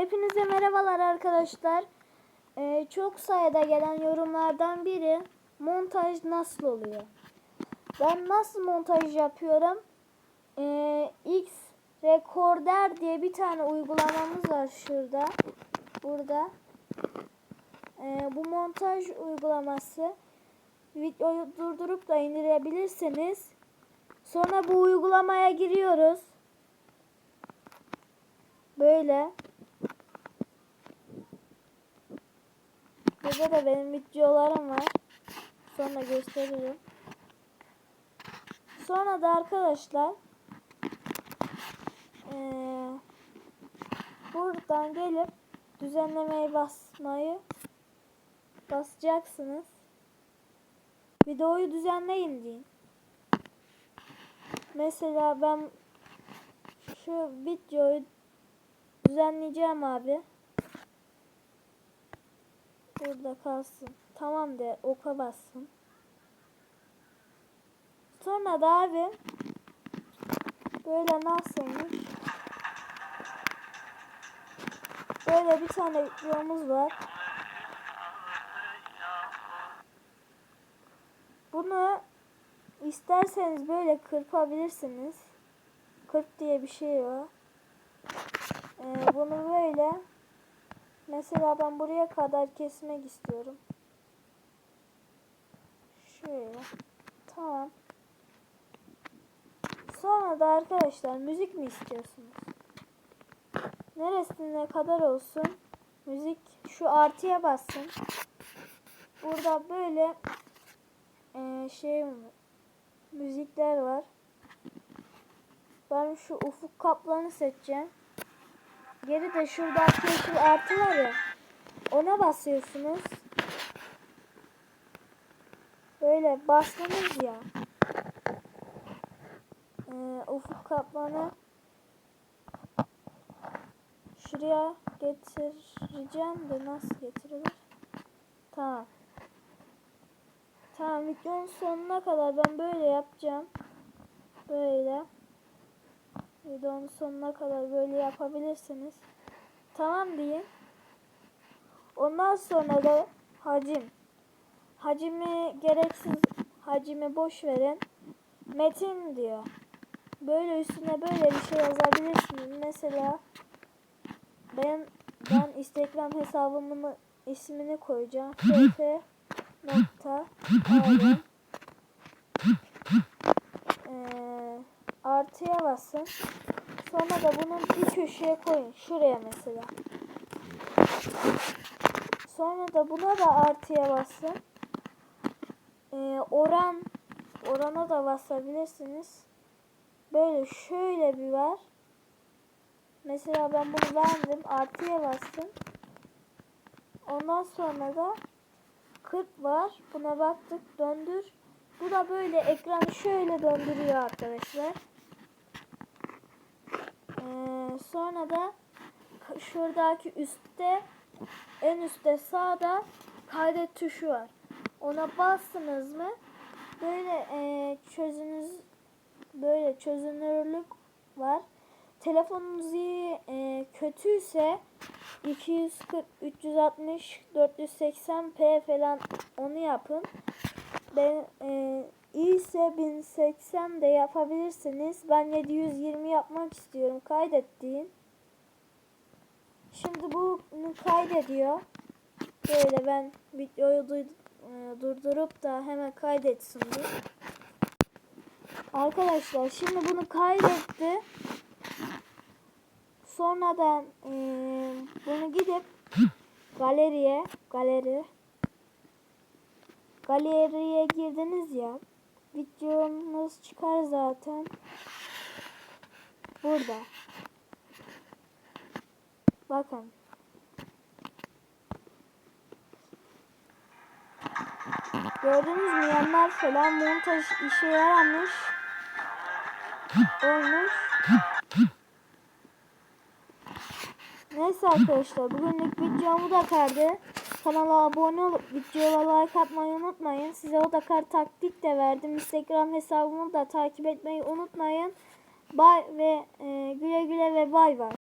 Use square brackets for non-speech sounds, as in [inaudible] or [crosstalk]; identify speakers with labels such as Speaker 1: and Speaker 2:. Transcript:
Speaker 1: Hepinize merhabalar arkadaşlar. Ee, çok sayıda gelen yorumlardan biri montaj nasıl oluyor? Ben nasıl montaj yapıyorum? Ee, X Recorder diye bir tane uygulamamız var şurada. Burada. Ee, bu montaj uygulaması videoyu durdurup da indirebilirsiniz. Sonra bu uygulamaya giriyoruz. Böyle. Burada da benim videolarım var. Sonra gösteririm. Sonra da arkadaşlar eee, buradan gelip düzenlemeyi basmayı basacaksınız. Videoyu düzenleyin deyin. Mesela ben şu videoyu düzenleyeceğim abi. Burada kalsın. Tamam de oka bassın. Sonra da abi böyle nasılmış? Böyle bir tane videomuz var. Bunu isterseniz böyle kırpabilirsiniz. Kırp diye bir şey var. Ee, bunu böyle mesela ben buraya kadar kesmek istiyorum. Şöyle. Tamam. Sonra da arkadaşlar müzik mi istiyorsunuz? Neresine kadar olsun? Müzik şu artıya bassın. Burada böyle eee, şey müzikler var. Ben şu ufuk kaplanı seçeceğim. Geri de şurada yeşil artı var ya. Ona basıyorsunuz. Böyle bastınız ya. Ee, ufuk kaplanı şuraya getireceğim de nasıl getirilir? Tamam. Tamam videonun sonuna kadar ben böyle yapacağım. Böyle. Videonun sonuna kadar böyle yapabilirsiniz. Tamam diyeyim. Ondan sonra da hacim. Hacimi gereksiz hacimi boş verin. Metin diyor. Böyle üstüne böyle bir şey yazabilirsiniz. Mesela ben ben Instagram hesabımın ismini koyacağım. [laughs] ff nokta alem. Ee, artıya basın. Sonra da bunun bir köşeye koyun. Şuraya mesela. Sonra da buna da artıya basın. Ee, oran orana da basabilirsiniz. Böyle şöyle bir var. Mesela ben bunu verdim. Artıya bastım. Ondan sonra da 40 var. Buna baktık. Döndür. Bu da böyle ekranı şöyle döndürüyor arkadaşlar. Ee, sonra da şuradaki üstte en üstte sağda kaydet tuşu var. Ona bastınız mı böyle e, çözünüz böyle çözünürlük var. Telefonunuz iyi e, kötüyse 240 360 480p falan onu yapın. Ben e, iyiyse 1080 de yapabilirsiniz. Ben 720 yapmak istiyorum. Kaydettiğim. Şimdi bunu kaydediyor. Böyle ben videoyu e, durdurup da hemen kaydetsin diye. Arkadaşlar şimdi bunu kaydetti. Sonradan e, bunu gidip galeriye galeri galeriye girdiniz ya videomuz çıkar zaten? Burada. Bakın. Gördünüz mü? Yanlar falan montaj işe yaramış. Olmuş. Neyse arkadaşlar bugünlük videomu da kardı. Kanala abone olup videoya like atmayı unutmayın. Size o da kar taktik de verdim. Instagram hesabımı da takip etmeyi unutmayın. Bay ve e, güle güle ve bay bay.